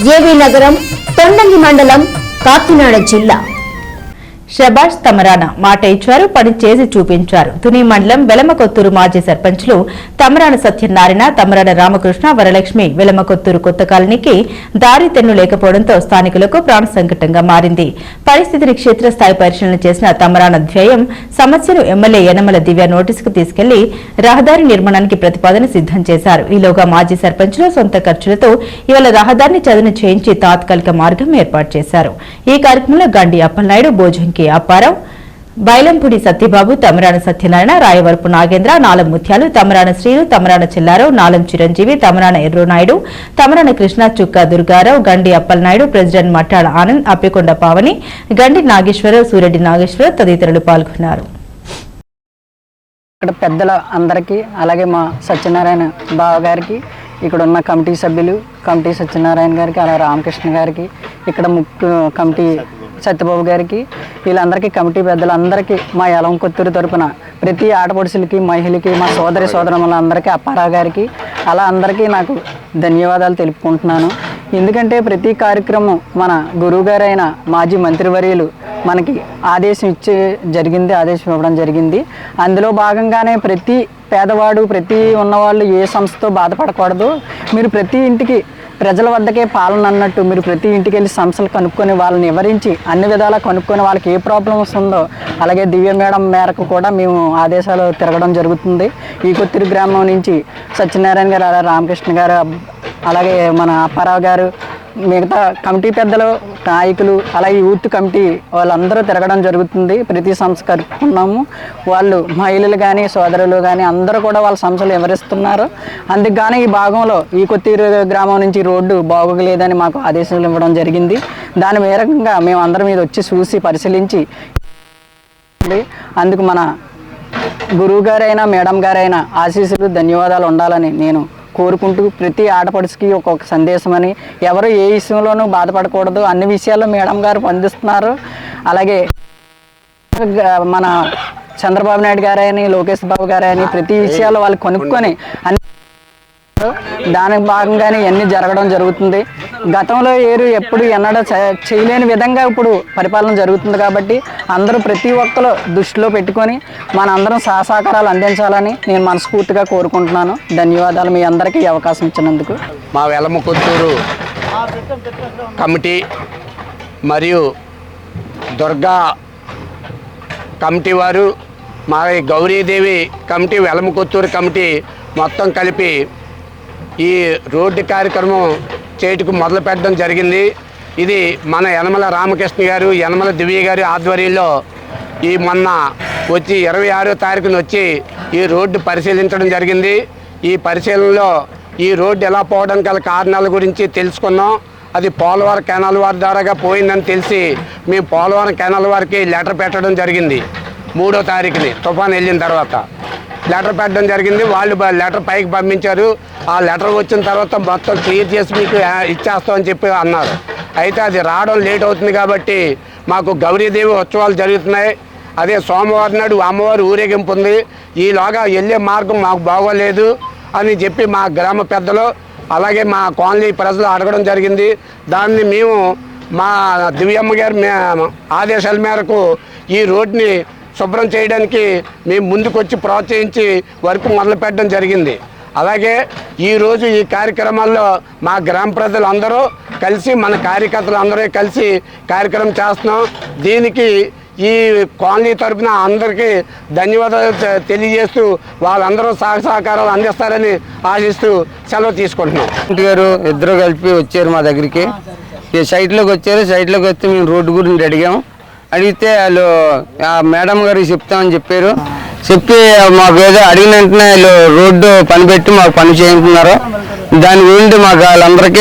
ఏవి నగరం తొండంగి మండలం కాకినాడ జిల్లా. షబాష్ తమరాన మాట ఇచ్చారు పని చేసి చూపించారు. తుని మండలం వెలమకొత్తూరు మాజీ సర్పంచ్లు తమరాన సత్యనారాయణ తమరాన రామకృష్ణ వరలక్ష్మి వెలమకొత్తూరు కొత్త కాలనీకి దారి తెన్ను లేకపోవడంతో స్థానికులకు ప్రాణ సంకటంగా మారింది. పరిస్థితిని క్షేత్రస్థాయి పరిశీలన చేసిన తమరాన ధ్యేయం సమస్యను ఎమ్మెల్యే యనమల దివ్య నోటీసుకు తీసుకెళ్ళి రహదారి నిర్మాణానికి ప్రతిపాదన సిద్ధం చేశారు. ఈలోగా మాజీ సర్పంచ్లు సొంత ఖర్చులతో ఇవాళ రహదారిని చదును చేయించి తాత్కాలిక మార్గం ఏర్పాటు చేశారు. ఈ కార్యక్రమంలో గండి అప్పలనాయుడు భోజంకి అప్పారావు బైలంపూడి సత్యబాబు తమరాన సత్యనారాయణ రాయవరపు నాగేంద్ర నాలం ముత్యాలు తమరాన శ్రీలు తమరాన చిల్లారావు నాలం చిరంజీవి తమరాన ఎర్రోనాయుడు తమరాన కృష్ణ చుక్క దుర్గారావు గండి అప్పలనాయుడు ప్రెసిడెంట్ మట్టాల ఆనంద్ అప్పికొండ పావని గండి నాగేశ్వరరావు సూరెడ్డి నాగేశ్వరరావు తదితరులు పాల్గొన్నారు. ఇక్కడ పెద్దల అందరికీ అలాగే మా సత్యనారాయణ బావ గారికి ఇక్కడ ఉన్న కమిటీ సభ్యులు కమిటీ సత్యనారాయణ గారికి అలా రామకృష్ణ గారికి ఇక్కడ ముఖ్య కమిటీ సత్యబాబు గారికి వీళ్ళందరికీ కమిటీ పెద్దలందరికీ మా యలం కొత్తూరు తరపున ప్రతి ఆటపడుసులకి మహిళకి మా సోదరి సోదరములందరికీ అప్పారావు గారికి అలా అందరికీ నాకు ధన్యవాదాలు తెలుపుకుంటున్నాను. ఎందుకంటే ప్రతి కార్యక్రమం మన గురువుగారైన మాజీ మంత్రివర్యులు మనకి ఆదేశం ఇచ్చే జరిగింది ఆదేశం ఇవ్వడం జరిగింది. అందులో భాగంగానే ప్రతి పేదవాడు ప్రతి ఉన్నవాళ్ళు ఏ సంస్థతో బాధపడకూడదు. మీరు ప్రతి ఇంటికి ప్రజల వద్దకే పాలన అన్నట్టు మీరు ప్రతి ఇంటికి వెళ్ళి సమస్యలు కనుక్కొని వాళ్ళని వివరించి అన్ని విధాలా కనుక్కొని వాళ్ళకి ఏ ప్రాబ్లమ్స్ ఉందో అలాగే దివ్య మేడం మేరకు కూడా మేము ఆదేశాలు తిరగడం జరుగుతుంది. ఈ కొత్తిరి గ్రామం నుంచి సత్యనారాయణ గారు రామకృష్ణ గారు అలాగే మన అప్పారావు గారు మిగతా కమిటీ పెద్దలు నాయకులు అలాగే యూత్ కమిటీ వాళ్ళందరూ తిరగడం జరుగుతుంది. ప్రతి సంస్కరిస్తున్నాము వాళ్ళు మహిళలు కానీ సోదరులు కానీ అందరూ కూడా వాళ్ళ సమస్యలు వివరిస్తున్నారు. అందుకు ఈ భాగంలో ఈ కొత్తూరు గ్రామం నుంచి రోడ్డు బాగోగలేదని మాకు ఆదేశాలు ఇవ్వడం జరిగింది. దాని మేరకంగా మేము అందరం మీద వచ్చి చూసి పరిశీలించి అందుకు మన గురువు గారైనా మేడం గారైనా ఆశీస్సులు ధన్యవాదాలు ఉండాలని నేను కోరుకుంటూ ప్రతి ఆడపడుచుకి ఒక్కొక్క సందేశం అని ఎవరు ఏ విషయంలోనూ బాధపడకూడదు. అన్ని విషయాల్లో మేడం గారు అందిస్తున్నారు అలాగే మన చంద్రబాబు నాయుడు గారని లోకేష్ బాబు గారని ప్రతి విషయాలు వాళ్ళు కొనుక్కొని అన్ని దానికి భాగంగానే ఇవన్నీ జరగడం జరుగుతుంది. గతంలో ఏరు ఎప్పుడు ఎన్నడూ చేయలేని విధంగా ఇప్పుడు పరిపాలన జరుగుతుంది కాబట్టి అందరూ ప్రతి ఒక్కరు దృష్టిలో పెట్టుకొని మన అందరం సహసహకారాలు అందించాలని నేను మనస్ఫూర్తిగా కోరుకుంటున్నాను. ధన్యవాదాలు మీ అందరికీ అవకాశం ఇచ్చినందుకు. మా వెలమకొత్తూరు కమిటీ మరియు దుర్గా కమిటీ వారు మా గౌరీదేవి కమిటీ వెలమకొత్తూరు కమిటీ మొత్తం కలిపి ఈ రోడ్డు కార్యక్రమం చేయటకు మొదలు పెట్టడం జరిగింది. ఇది మన యనమల రామకృష్ణ గారు యనమల దివ్య గారి ఆధ్వర్యంలో ఈ మొన్న వచ్చి ఇరవై ఆరో తారీఖున వచ్చి ఈ రోడ్డు పరిశీలించడం జరిగింది. ఈ పరిశీలనలో ఈ రోడ్డు ఎలా పోవడానికి గల కారణాల గురించి తెలుసుకున్నాం. అది పోలవరం కెనాల్ వారి ద్వారాగా పోయిందని తెలిసి మేము పోలవరం కెనాల్ వారికి లెటర్ పెట్టడం జరిగింది. మూడో తారీఖుని తుఫాన్ వెళ్ళిన తర్వాత. లెటర్ పెట్టడం జరిగింది. వాళ్ళు లెటర్ పైకి పంపించారు. ఆ లెటర్ వచ్చిన తర్వాత మొత్తం క్లియర్ చేసి మీకు ఇచ్చేస్తామని చెప్పి అన్నారు. అయితే అది రావడం లేట్ అవుతుంది కాబట్టి మాకు గౌరీదేవి ఉత్సవాలు జరుగుతున్నాయి. అదే సోమవారం నాడు అమ్మవారి ఊరేగింపు ఉంది. ఈలోగా వెళ్ళే మార్గం మాకు బాగోలేదు అని చెప్పి మా గ్రామ పెద్దలు అలాగే మా కాలనీ ప్రజలు అడగడం జరిగింది. దాన్ని మేము మా దివ్యమ్మ గారి మే- ఆదేశాల మేరకు ఈ రోడ్ని శుభ్రం చేయడానికి మేము ముందుకొచ్చి ప్రోత్సహించి వర్క్ మొదలు పెట్టడం జరిగింది. అలాగే ఈరోజు ఈ కార్యక్రమాల్లో మా గ్రామ ప్రజలు అందరూ కలిసి మన కార్యకర్తలు అందరూ కలిసి కార్యక్రమం చేస్తున్నాం. దీనికి ఈ కాలనీ తరఫున అందరికీ ధన్యవాదాలు తె- తెలియజేస్తూ వాళ్ళందరూ సహ సహకారాలు అందిస్తారని ఆశిస్తూ సెలవు తీసుకుంటున్నాం. ఇంటి గారు ఇద్దరు కలిపి వచ్చారు మా దగ్గరికి. ఈ సైట్లోకి వచ్చారు. సైట్లోకి వస్తే మేము రోడ్డు గురించి అడిగాము. అడిగితే వాళ్ళు ఆ మేడం గారికి చెప్తామని చెప్పారు. చెప్పి మాకు ఏదో అడిగిన వెంటనే వాళ్ళు రోడ్డు పని పెట్టి మాకు పని చేయించుకున్నారు. దాని గురించి మాకు వాళ్ళందరికీ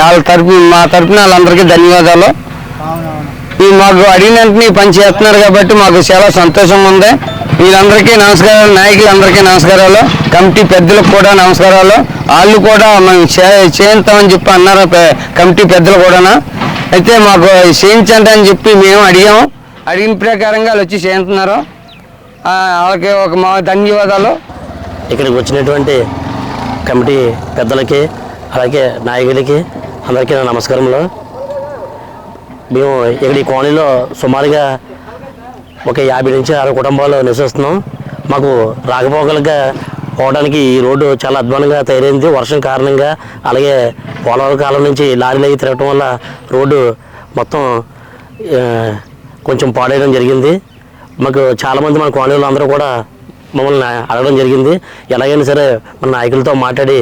వాళ్ళ తరపు మా తరపున వాళ్ళందరికీ ధన్యవాదాలు. ఈ మాకు అడిగిన వెంటనే ఈ పని చేస్తున్నారు కాబట్టి మాకు చాలా సంతోషంగా ఉంది. వీళ్ళందరికీ నమస్కారాలు నాయకులందరికీ నమస్కారాలు కమిటీ పెద్దలకు కూడా నమస్కారాలు. వాళ్ళు కూడా మేము చే- చెప్పి అన్నారు కమిటీ పెద్దలు కూడా అయితే మాకు చేయించండి అని చెప్పి మేము అడిగాము అడిగిన ప్రకారంగా వాళ్ళు వచ్చి చేయించున్నారు. వాళ్ళకి ఒక మా ధన్యవాదాలు. ఇక్కడికి వచ్చినటువంటి కమిటీ పెద్దలకి అలాగే నాయకులకి అందరికీ నా నమస్కారములు. మేము ఇక్కడ ఈ కాలనీలో సుమారుగా ఒక యాభై నుంచి అరవై కుటుంబాలు నివసిస్తున్నాం. మాకు రాకపోకలుగా పోవడానికి ఈ రోడ్డు చాలా అధ్వానంగా తయారైంది. వర్షం కారణంగా అలాగే పోలవరం కాలం నుంచి లారీలు అవి తిరగటం వల్ల రోడ్డు మొత్తం కొంచెం పాడేయడం జరిగింది. మాకు చాలామంది మన కాలనీలు అందరూ కూడా మమ్మల్ని అడగడం జరిగింది. ఎలాగైనా సరే మన నాయకులతో మాట్లాడి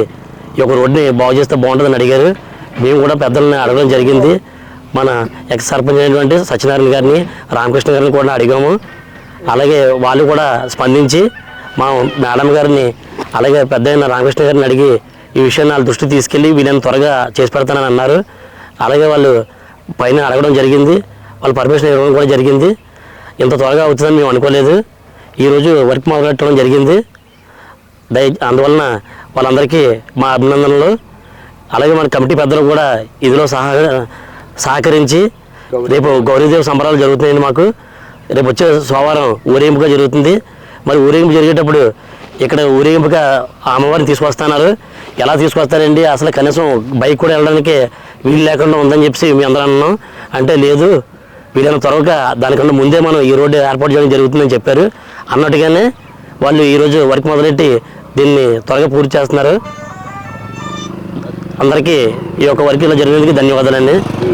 ఈ యొక్క రోడ్ని బాగు చేస్తే బాగుంటుందని అడిగారు. మేము కూడా పెద్దల్ని అడగడం జరిగింది. మన ఎక్స్ సర్పంచ్ అయినటువంటి సత్యనారాయణ గారిని రామకృష్ణ గారిని కూడా అడిగాము. అలాగే వాళ్ళు కూడా స్పందించి మా మేడం గారిని అలాగే పెద్ద రామకృష్ణ గారిని అడిగి ఈ విషయాన్ని వాళ్ళ దృష్టి తీసుకెళ్ళి వీళ్ళని త్వరగా చేసి పెడతానని అన్నారు. అలాగే వాళ్ళు పైన అడగడం జరిగింది. వాళ్ళు పర్మిషన్ ఇవ్వడం కూడా జరిగింది. ఇంత త్వరగా అవుతుందని మేము అనుకోలేదు. ఈరోజు వర్క్ మొదలెట్టడం జరిగింది. దయ అందువలన వాళ్ళందరికీ మా అభినందనలు. అలాగే మన కమిటీ పెద్దలు కూడా ఇందులో సహ సహకరించి రేపు గౌరీదేవి సంబరాలు జరుగుతున్నాయండి మాకు. రేపు వచ్చే సోమవారం ఊరేంపుగా జరుగుతుంది. మరి ఊరేగింపు జరిగేటప్పుడు ఇక్కడ ఊరేగింపుగా అమ్మవారిని తీసుకొస్తున్నారు. ఎలా తీసుకొస్తారండి? అసలు కనీసం బైక్ కూడా వెళ్ళడానికి వీలు లేకుండా ఉందని చెప్పి మేము అందరూ అన్నాం. అంటే లేదు వీళ్ళని త్వరగా దానికన్నా ముందే మనం ఈ రోడ్డు ఏర్పాటు చేయడం జరుగుతుందని చెప్పారు. అన్నట్టుగానే వాళ్ళు ఈరోజు వర్క్ మొదలెట్టి దీన్ని త్వరగా పూర్తి చేస్తున్నారు. అందరికీ ఈ యొక్క వర్క్ ఇలా జరిగినందుకు ధన్యవాదాలండి.